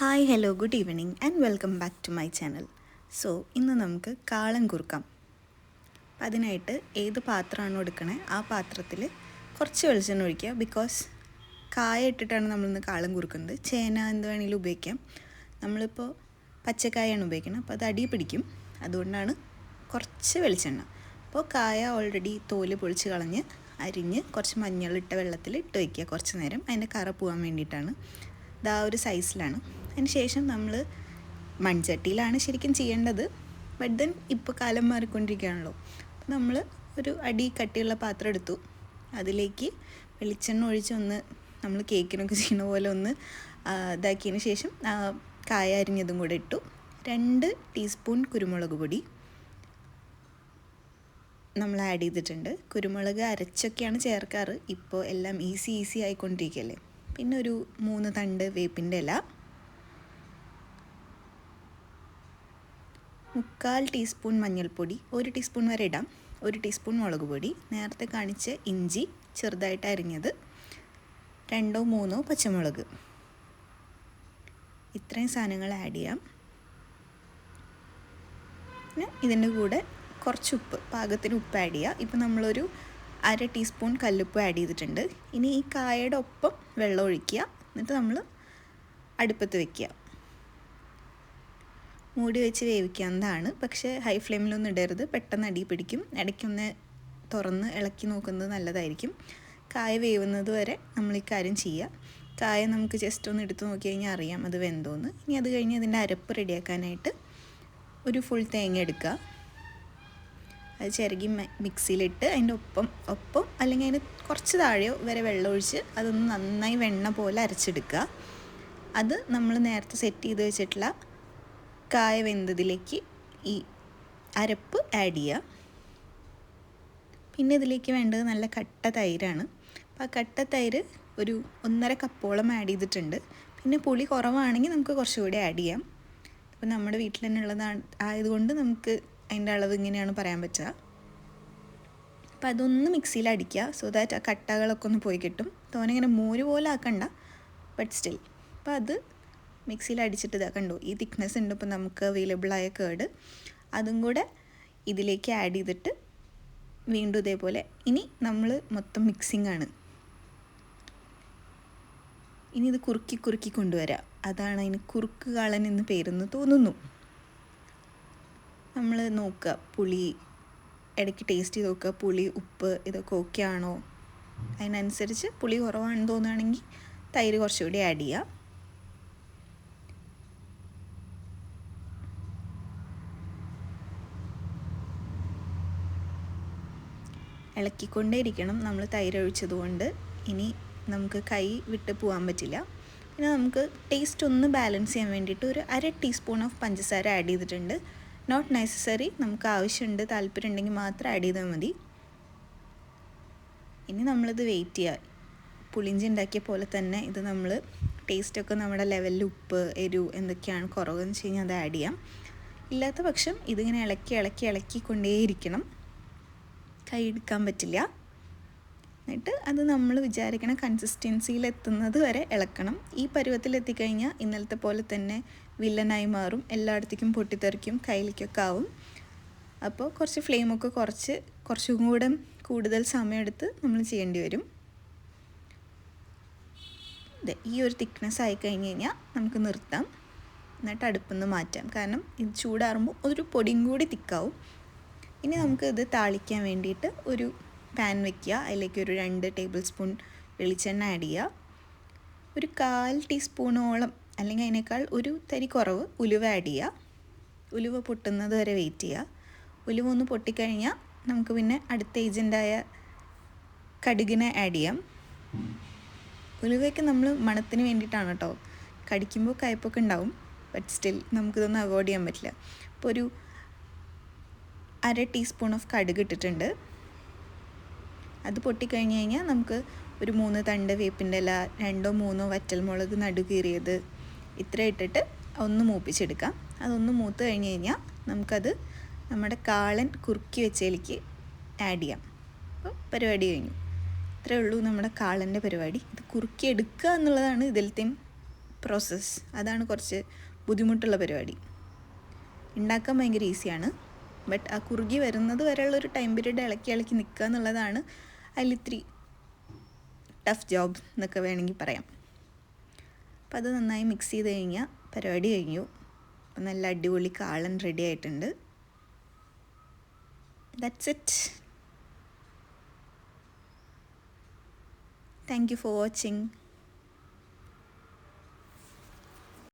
Hi hello good evening and welcome back to my channel. So ഇന്ന് നമുക്ക് കാളൻ കുറുക്കാം. അപ്പം അതിനായിട്ട് ഏത് പാത്രമാണ് എടുക്കണേ ആ പാത്രത്തിൽ കുറച്ച് വെളിച്ചെണ്ണ ഒഴിക്കുക. ബിക്കോസ് കായ ഇട്ടിട്ടാണ് നമ്മളിന്ന് കാളൻ കുറുക്കുന്നത്. ചേന എന്ത് വേണമെങ്കിലും ഉപയോഗിക്കാം. നമ്മളിപ്പോൾ പച്ചക്കായാണ് ഉപയോഗിക്കുന്നത്. അപ്പോൾ അത് അടി പിടിക്കും. അതുകൊണ്ടാണ് കുറച്ച് വെളിച്ചെണ്ണ. അപ്പോൾ കായ ഓൾറെഡി തോൽ പൊളിച്ച് കളഞ്ഞ് അരിഞ്ഞ് കുറച്ച് മഞ്ഞളിട്ട വെള്ളത്തിൽ ഇട്ട് വയ്ക്കുക കുറച്ച് നേരം. അതിന്റെ കറ പോകാൻ വേണ്ടിയിട്ടാണ്. ഇതാ ഒരു സൈസിലാണ് അതിന് ശേഷം നമ്മൾ മൺചട്ടിയിലാണ് ശരിക്കും ചെയ്യേണ്ടത്. ബട്ട് ദെൻ ഇപ്പോൾ കാലം മാറിക്കൊണ്ടിരിക്കുകയാണല്ലോ. അപ്പോൾ നമ്മൾ ഒരു അടി കട്ടിയുള്ള പാത്രം എടുത്തു. അതിലേക്ക് വെളിച്ചെണ്ണ ഒഴിച്ച് ഒന്ന് നമ്മൾ കേക്കിനൊക്കെ ചെയ്യുന്ന പോലെ ഒന്ന് ഇതാക്കിയതിന് ശേഷം കായ അരിഞ്ഞതും കൂടെ ഇട്ടു. രണ്ട് ടീസ്പൂൺ കുരുമുളക് പൊടി നമ്മൾ ആഡ് ചെയ്തിട്ടുണ്ട്. കുരുമുളക് അരച്ചൊക്കെയാണ് ചേർക്കാറ്. ഇപ്പോൾ എല്ലാം ഈസി ഈസി ആയിക്കൊണ്ടിരിക്കുകയല്ലേ. പിന്നെ ഒരു മൂന്ന് തണ്ട് വേപ്പിന്റെ ഇല. മുക്കാൽ ടീസ്പൂൺ മഞ്ഞൾപ്പൊടി ഒരു ടീസ്പൂൺ വരെ ഇടാം. ഒരു ടീസ്പൂൺ മുളക് പൊടി നേരത്തെ കാണിച്ച ഇഞ്ചി ചെറുതായിട്ട് അരിഞ്ഞത് രണ്ടോ മൂന്നോ പച്ചമുളക്. ഇത്രയും സാധനങ്ങൾ ആഡ് ചെയ്യാം. പിന്നെ ഇതിന്റെ കൂടെ കുറച്ച് ഉപ്പ് പാകത്തിന് ഉപ്പ് ആഡ് ചെയ്യുക ഇപ്പം നമ്മളൊരു അര ടീസ്പൂൺ കല്ലുപ്പ് ആഡ് ചെയ്തിട്ടുണ്ട്. ഇനി ഈ കായയുടെ ഒപ്പം വെള്ളം ഒഴിക്കുക. എന്നിട്ട് നമ്മൾ അടുപ്പത്ത് വെക്കുക. മൂടി വെച്ച് വേവിക്കാവുന്നതാണ്. പക്ഷേ ഹൈ ഫ്ലെയിമിലൊന്നും ഇടരുത്. പെട്ടെന്ന് അടി പിടിക്കും. ഇടയ്ക്കൊന്ന് തുറന്ന് ഇളക്കി നോക്കുന്നത് നല്ലതായിരിക്കും. കായ വേവുന്നത് വരെ നമ്മൾ ഇക്കാര്യം കാര്യം ചെയ്യുക. കായ നമുക്ക് ജസ്റ്റ് ഒന്ന് എടുത്ത് നോക്കി കഴിഞ്ഞാൽ അറിയാം അത് വെന്തോന്ന്. ഇനി അത് കഴിഞ്ഞ് അതിന്റെ അരപ്പ് റെഡിയാക്കാനായിട്ട് ഒരു ഫുൾ തേങ്ങ എടുക്കുക. അത് ചിരകി മിക്സിയിലിട്ട് അതിന്റെ ഒപ്പം ഒപ്പം അല്ലെങ്കിൽ അതിന് കുറച്ച് താഴെയോ വരെ വെള്ളം ഒഴിച്ച് അതൊന്ന് നന്നായി വെണ്ണ പോലെ അരച്ചെടുക്കുക. അത് നമ്മൾ നേരത്തെ സെറ്റ് ചെയ്ത് വെച്ചിട്ടുള്ള കായ വെന്തതിലേക്ക് ഈ അരപ്പ് ആഡ് ചെയ്യുക പിന്നെ ഇതിലേക്ക് വേണ്ടത് നല്ല കട്ട തൈരാണ്. അപ്പോൾ ആ കട്ട തൈര് ഒരു ഒന്നര കപ്പോളം ആഡ് ചെയ്തിട്ടുണ്ട്. പിന്നെ പുളി കുറവാണെങ്കിൽ നമുക്ക് കുറച്ചുകൂടി ആഡ് ചെയ്യാം. അപ്പോൾ നമ്മുടെ വീട്ടിൽ തന്നെ ഉള്ളതാണ് ആയതുകൊണ്ട് നമുക്ക് അതിന്റെ അളവ് ഇങ്ങനെയാണ് പറയാൻ പറ്റുക. അപ്പോൾ അതൊന്ന് മിക്സിയിൽ അടിക്കുക. സോ ദാറ്റ് ആ കട്ടകളൊക്കെ ഒന്ന് പോയി കിട്ടും. തോനെ ഇങ്ങനെ മോര് പോലെ ആക്കണ്ട. ബട്ട് സ്റ്റിൽ അപ്പോൾ അത് മിക്സിയിൽ അടിച്ചിട്ട് ഇതാ കണ്ടു? ഈ തിക്നെസ് ഉണ്ട്. ഇപ്പോൾ നമുക്ക് അവൈലബിൾ ആയ കേട്. അതും കൂടെ ഇതിലേക്ക് ആഡ് ചെയ്തിട്ട് വീണ്ടും ഇതേപോലെ ഇനി നമ്മൾ മൊത്തം മിക്സിംഗ് ആണ്. ഇനി ഇത് കുറുക്കി കുറുക്കി കൊണ്ടുവരാം. അതാണ് അതിന് കുറുക്ക് കാളൻ എന്ന് പേരെന്ന് തോന്നുന്നു. നമ്മൾ നോക്കുക. പുളി ഇടയ്ക്ക് ടേസ്റ്റ് ചെയ്ത് നോക്കുക. പുളി ഉപ്പ് ഇതൊക്കെ ഓക്കെ ആണോ? അതിനനുസരിച്ച് പുളി കുറവാണെന്ന് തോന്നുകയാണെങ്കിൽ തൈര് കുറച്ചുകൂടി ആഡ് ചെയ്യുക ഇളക്കിക്കൊണ്ടേ ഇരിക്കണം നമ്മൾ തൈര് ഒഴിച്ചതുകൊണ്ട് ഇനി നമുക്ക് കൈ വിട്ട് പോകാൻ പറ്റില്ല. പിന്നെ നമുക്ക് ടേസ്റ്റ് ഒന്ന് ബാലൻസ് ചെയ്യാൻ വേണ്ടിയിട്ട് ഒരു അര ടീസ്പൂൺ ഓഫ് പഞ്ചസാര ആഡ് ചെയ്തിട്ടുണ്ട്. നോട്ട് നെസസറി നമുക്ക് ആവശ്യമുണ്ട് താല്പര്യം ഉണ്ടെങ്കിൽ മാത്രം ആഡ് ചെയ്താൽ മതി. ഇനി നമ്മളിത് വെയിറ്റ് ചെയ്യുക പുളിഞ്ചി ഉണ്ടാക്കിയ പോലെ തന്നെ ഇത് നമ്മൾ ടേസ്റ്റൊക്കെ നമ്മുടെ ലെവലിൽ ഉപ്പ് എരിവ് എന്തൊക്കെയാണ് കുറവെന്ന് വെച്ച് കഴിഞ്ഞാൽ അത് ആഡ് ചെയ്യാം. ഇല്ലാത്ത പക്ഷം ഇതിങ്ങനെ ഇളക്കി ഇളക്കി ഇളക്കി കൊണ്ടേയിരിക്കണം. കൈ എടുക്കാൻ പറ്റില്ല. എന്നിട്ട് അത് നമ്മൾ വിചാരിക്കണ കൺസിസ്റ്റൻസിയിൽ എത്തുന്നത് വരെ ഇളക്കണം. ഈ പരുവത്തിലെത്തിക്കഴിഞ്ഞാൽ ഇന്നലത്തെ പോലെ തന്നെ വില്ലനായി മാറും. എല്ലായിടത്തേക്കും പൊട്ടിത്തെറിക്കും കയ്യിലേക്കൊക്കെ ആവും. അപ്പോൾ കുറച്ച് ഫ്ലെയിമൊക്കെ കുറച്ച് കുറച്ചും കൂടെ കൂടുതൽ സമയമെടുത്ത് നമ്മൾ ചെയ്യേണ്ടി വരും. അതെ ഈ ഒരു തിക്നെസ് ആയി കഴിഞ്ഞ് കഴിഞ്ഞാൽ നമുക്ക് നിർത്താം. എന്നിട്ട് അടുപ്പിൽ നിന്ന് മാറ്റാം. കാരണം ഇത് ചൂടാറുമ്പോൾ ഒരു പൊടിയും കൂടി തിക്കാവും ഇനി നമുക്ക് ഇത് താളിക്കാൻ വേണ്ടിയിട്ട് ഒരു പാൻ വെക്കുക. അതിലേക്ക് ഒരു രണ്ട് ടേബിൾ സ്പൂൺ വെളിച്ചെണ്ണ ആഡ് ചെയ്യുക. ഒരു കാൽ ടീസ്പൂണോളം അല്ലെങ്കിൽ അതിനേക്കാൾ ഒരു തരി കുറവ് ഉലുവ ആഡ് ചെയ്യുക. ഉലുവ പൊട്ടുന്നത് വരെ വെയിറ്റ് ചെയ്യുക. ഉലുവ ഒന്ന് പൊട്ടിക്കഴിഞ്ഞാൽ നമുക്ക് പിന്നെ അടുത്ത ഏജന്റായ കടുകിനെ ആഡ് ചെയ്യാം. ഉലുവയ്ക്ക് നമ്മൾ മണത്തിന് വേണ്ടിയിട്ടാണ് കേട്ടോ. കടിക്കുമ്പോൾ കയ്പൊക്കെ ഉണ്ടാവും. ബട്ട് സ്റ്റിൽ നമുക്കിതൊന്നും അവോയ്ഡ് ചെയ്യാൻ പറ്റില്ല. അപ്പോൾ ഒരു അര ടീസ്പൂൺ ഓഫ് കടുക് ഇട്ടിട്ടുണ്ട്. അത് പൊട്ടിക്കഴിഞ്ഞ് കഴിഞ്ഞാൽ നമുക്ക് ഒരു മൂന്ന് തണ്ട് വേപ്പിന്റെ ഇല രണ്ടോ മൂന്നോ വറ്റൽമുളക് നടുകീറിയത് ഇത്ര ഇട്ടിട്ട് ഒന്ന് മൂപ്പിച്ചെടുക്കാം. അതൊന്ന് മൂത്ത് കഴിഞ്ഞ് കഴിഞ്ഞാൽ നമുക്കത് നമ്മുടെ കാളൻ കുറുക്കി വെച്ചതിലേക്ക് ആഡ് ചെയ്യാം. അപ്പോൾ പരിപാടി കഴിഞ്ഞു. ഇത്രേ ഉള്ളൂ നമ്മുടെ കാളന്റെ പരിപാടി. ഇത് കുറുക്കി എടുക്കുക എന്നുള്ളതാണ് ഇതിലത്തെയും പ്രോസസ്സ് അതാണ് കുറച്ച് ബുദ്ധിമുട്ടുള്ള പരിപാടി. ഉണ്ടാക്കാൻ ഭയങ്കര ഈസിയാണ് ബട്ട് ആ കുറുകി വരുന്നത് വരെയുള്ള ഒരു ടൈം പീരീഡ് ഇളക്കി ഇളക്കി നിൽക്കുക എന്നുള്ളതാണ് അതിലിത്തിരി ടഫ് ജോബ് എന്നൊക്കെ വേണമെങ്കിൽ പറയാം. അപ്പം അത് നന്നായി മിക്സ് ചെയ്ത് കഴിഞ്ഞാൽ പരിപാടി കഴിഞ്ഞു. അപ്പം നല്ല അടിപൊളി കാളൻ റെഡി ആയിട്ടുണ്ട്. That's it thank you for watching